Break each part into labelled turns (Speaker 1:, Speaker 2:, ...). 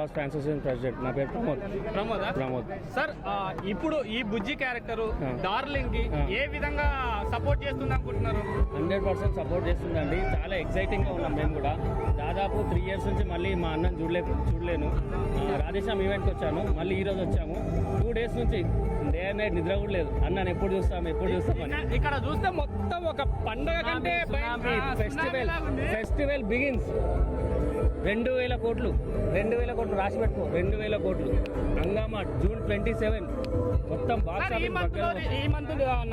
Speaker 1: Association president నా పేరు Pramod.
Speaker 2: Pramod?
Speaker 1: Pramod.
Speaker 2: Sir ఇప్పుడు ఈ బుజ్జి క్యారెక్టర్.
Speaker 1: డార్లింగ్కి.
Speaker 2: ఏ విధంగా సపోర్ట్ చేస్తుంది అనుకుంటున్నారు?
Speaker 1: హండ్రెడ్ పర్సెంట్ సపోర్ట్ చేస్తుందండి. చాలా ఎక్సైటింగ్గా ఉన్నాం మేము కూడా. దాదాపు త్రీ ఇయర్స్ నుంచి మళ్ళీ మా అన్నని చూడలే చూడలేను. ఆ, రాధేశ్యామ్ ఈవెంట్కి వచ్చాను. మళ్ళీ ఈ రోజు వచ్చాము. టూ డేస్ నుంచి డే అండ్ నైట్ నిద్ర కూడా లేదు. అన్నని ఎప్పుడు చూస్తాం ఎప్పుడు
Speaker 2: ఇక్కడ- ఇక్కడ చూస్తే మొత్తం ఒక పండగ కంటే
Speaker 1: ఫెస్టివల్. Festival begins. రెండు వేల కోట్లు రెండు వేల కోట్లు రాసి పెట్టుకో రెండు వేల కోట్లు. Hungama June twenty seven. మొత్తం బాక్స్
Speaker 2: ఈ మంత్ ఈ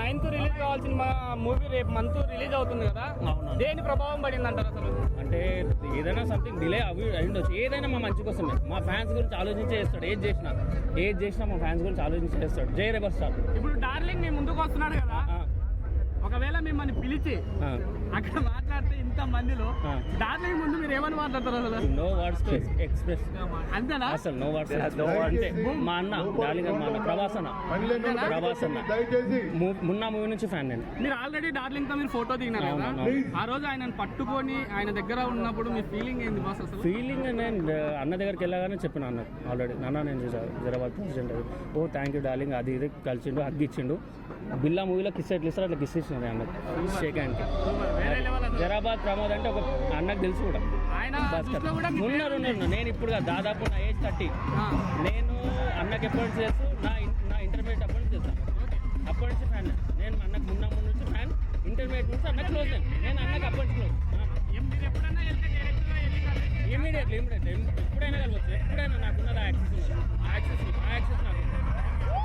Speaker 2: నైన్త్ రిలీజ్ కావాల్సిన మా మూవీ రేపు మంత్ రిలీజ్ అవుతుంది కదా. దేని ప్రభావం పడింది అంటారు అసలు?
Speaker 1: అంటే ఏదైనా సంథింగ్ డిలే అవి అయి ఉండొచ్చు ఏదైనా మా మంచి కోసమే. మా ఫ్యాన్స్ గురించి ఆలోచించే చేస్తాడు. ఏది చేసినా ఏది చేసినా మా ఫ్యాన్స్ గురించి ఆలోచించి చేస్తాడు. జై రెబర్ స్టార్.
Speaker 2: ఇప్పుడు డార్లింగ్ మీ ముందుకు వస్తున్నాడు కదా? ఒకవేళ మిమ్మల్ని పిలిచి. అక్కడ మాట్లాడితే ఇంత మందిలో. డార్లింగ్ ముందు మీరు ఏమని మాట్లాడతారు అసలు
Speaker 1: నో వర్డ్స్ టు ఎక్స్ప్రెస్.
Speaker 2: అంతేనా?
Speaker 1: అసలు నో వర్డ్స్. అంతే మా అన్న డార్లింగ్ మా అన్న
Speaker 3: దయచేసి
Speaker 1: మూ- మున్నా మూవీ నుంచి ఫ్యాన్ నేను.
Speaker 2: మీరు ఆల్రెడీ డార్లింగ్తో మీరు ఫోటో దిగినారు కదా. ఆ రోజు ఆయనను పట్టుకొని ఆయన దగ్గర ఉన్నప్పుడు మీ ఫీలింగ్ ఏంది బాస్ అసలు?
Speaker 1: ఫీలింగ్ నేను అన్న దగ్గరికి వెళ్ళగానే చెప్పిన అన్న ఆల్రెడీ. నాన్న నేను హైదరాబాద్ ప్రెసిడెంట్ అది. Oh thank you darling. అది ఇది కలిసిండు హగ్ ఇచ్చిండు బిల్లా మూవీలో కిస్ ఎట్లా ఇస్తారు అట్లా కిస్ ఇచ్చినది అన్న షేక్
Speaker 2: అసలు.
Speaker 1: జరాబాద్ ప్రమోద్ అంటే ఒక అన్నకు తెలుసు కూడా. భాస్కర్. ఉన్నారు ఉన్నారు నేను ఇప్పుడు దాదాపు నా ఏజ్ థర్టీ నేను అన్నకి ఎప్పటి నుంచి చేస్తూ నా నా ఇంటర్మీడియట్ అప్పటి నుంచి చేస్తాను అప్పటి నుంచి ఫ్యాన్ నేను అన్నకు మున్నా ముందు నుంచి ఫ్యాన్ ఇంటర్మీడియట్ నుంచి అన్నకు క్లోజ్ నేను అన్నకి అప్పటి నుంచి క్లోజ్ ఇమీడియట్లీ ఇమీడియట్లీ ఎప్పుడైనా కలవచ్చు.